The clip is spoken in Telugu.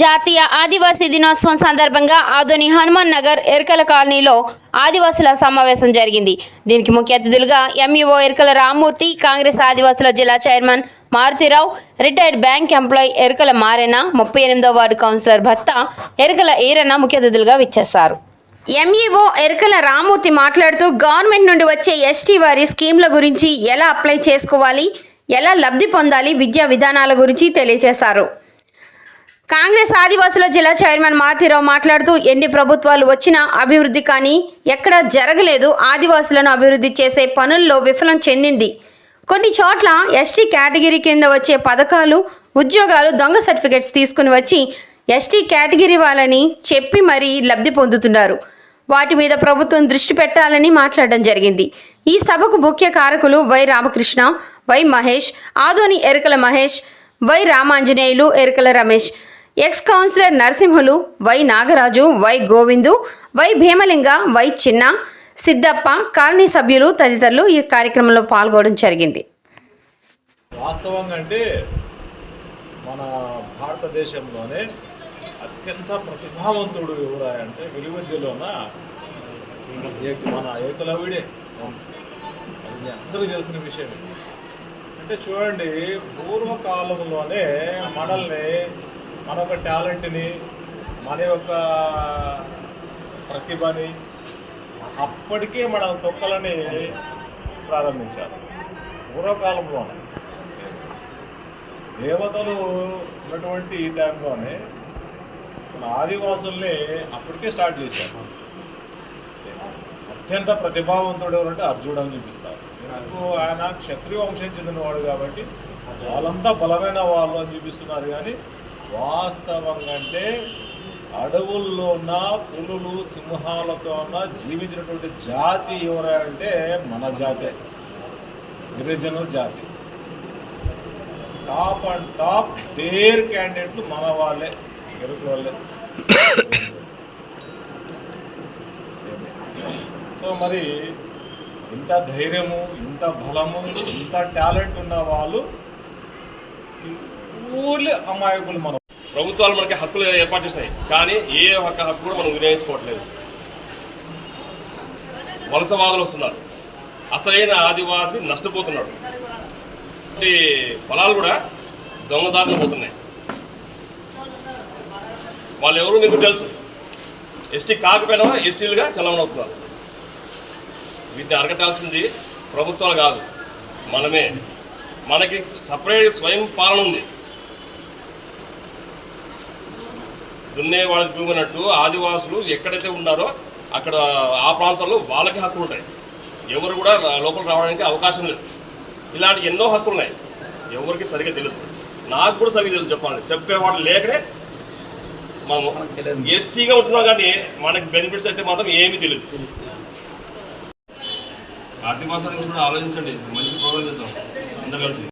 జాతీయ ఆదివాసీ దినోత్సవం సందర్భంగా ఆదోని హనుమాన్ నగర్ ఎరకల కాలనీలో ఆదివాసుల సమావేశం జరిగింది. దీనికి ముఖ్య అతిథులుగా ఎంఈఓ ఎరకల రామ్మూర్తి కాంగ్రెస్ ఆదివాసుల జిల్లా chairman Maruthi Rao retired bank employee Yerukala మారెన ముప్పై ఎనిమిదో వార్డు కౌన్సిలర్ భర్త ఎరకల ఈరన్న ముఖ్య అతిథులుగా విచ్చేశారు. ఎంఈఓ ఎరకల రామ్మూర్తి మాట్లాడుతూ గవర్నమెంట్ నుండి వచ్చే ఎస్టీ వారి స్కీమ్ల గురించి ఎలా అప్లై చేసుకోవాలి? ఎలా లబ్ధి పొందాలి? విద్యా విధానాల గురించి తెలియజేశారు కాంగ్రెస్ ఆదివాసుల జిల్లా చైర్మన్ మాతిరావు మాట్లాడుతూ ఎన్ని ప్రభుత్వాలు వచ్చినా అభివృద్ధి కానీ ఎక్కడ జరగలేదు. ఆదివాసులను అభివృద్ధి చేసే పనుల్లో విఫలం చెందింది. కొన్ని చోట్ల ఎస్టీ కేటగిరీ కింద వచ్చే పథకాలు ఉద్యోగాలు దొంగ సర్టిఫికెట్స్ తీసుకుని వచ్చి ఎస్టీ కేటగిరీ వాళ్ళని చెప్పి మరీ లబ్ధి పొందుతున్నారు. వాటి మీద ప్రభుత్వం దృష్టి పెట్టాలని మాట్లాడడం జరిగింది. ఈ సభకు ముఖ్య కారకులు Y Ramakrishna Y Mahesh Adoni Erukala Mahesh Y Ramanjaneyulu Erukala Ramesh. Ex councillor Narasimhulu Y Nagaraju Y Govindu Y Bhimalinga Y Chinna Siddappa colony సభ్యులు తదితరులు ఈ కార్యక్రమంలో పాల్గొనడం జరిగింది. వాస్తవంగా అంటే మన భారతదేశంలోనే అత్యంత ప్రతిభావంతుడు ఎవరా అంటే మన ఏకలవిడే. అందరూ తెలిసిన విషయం అంటే చూడండి పూర్వకాలంలోనే మనల్ని మన యొక్క టాలెంట్ని మన యొక్క ప్రతిభని అప్పటికే మన తొక్కలని ప్రారంభించారు. పూర్వకాలంలోనే. దేవతలు ఉన్నటువంటి ఈ టైంలోనే మన ఆదివాసుల్ని అప్పటికే స్టార్ట్ చేశారు. అత్యంత ప్రతిభావంతుడు ఎవరంటే అర్జునుడు అని చూపిస్తారు. ఎందుకు? ఆయన క్షత్రియ వంశం చెందినవాడు కాబట్టి వాళ్ళంతా బలమైన వాళ్ళు అని చూపిస్తున్నారు. కానీ వాస్తవంగా అంటే అడవుల్లో ఉన్న పులులు సింహాలతో ఉన్న జీవించినటువంటి జాతి ఎవరా అంటే మన జాతే గిరిజనుల జాతి. టాప్ అండ్ టాప్ డేర్ క్యాండిడేట్లు మన వాళ్ళే ఎరుకు వాళ్ళే. సో మరి ఇంత ధైర్యము ఇంత బలము ఇంత టాలెంట్ ఉన్న వాళ్ళు ఊర్లే అమాయకులు మనం. ప్రభుత్వాలు మనకి హక్కులు ఏర్పాటు చేస్తాయి. కానీ ఏ ఒక్క హక్కు కూడా మనం వినియోగించుకోవట్లేదు. వలసవాదులు వస్తున్నారు. అసలైన ఆదివాసి నష్టపోతున్నాడు ఈ పొలాలు కూడా దొంగదారులు పోతున్నాయి. వాళ్ళు ఎవరు మీకు తెలుసు. ఎస్టీ కాకపోయినా ఎస్టీలుగా చలమణ అవుతున్నారు. వీటిని అరగటాల్సింది ప్రభుత్వాలు కాదు. మనమే. మనకి సపరేట్ స్వయం పాలన ఉంది. దున్నే వాళ్ళకి భూమినట్టు ఆదివాసులు ఎక్కడైతే ఉన్నారో అక్కడ ఆ ప్రాంతంలో వాళ్ళకి హక్కులు ఉంటాయి. ఎవరు కూడా లోపల రావడానికి అవకాశం లేదు. ఇలాంటి ఎన్నో హక్కులు ఉన్నాయి. ఎవరికి సరిగ్గా తెలియదు. నాకు కూడా సరిగ్గా తెలుసు చెప్పాలి చెప్పేవాడు లేకనే మనము ఎస్టీగా ఉంటున్నాం కానీ మనకి బెనిఫిట్స్ అయితే మాత్రం ఏమీ తెలియదు. ఆర్థిక మాసానికి కూడా ఆలోచించండి. మంచి ప్రోగ్రాం చేద్దాం. అందరు కలిసి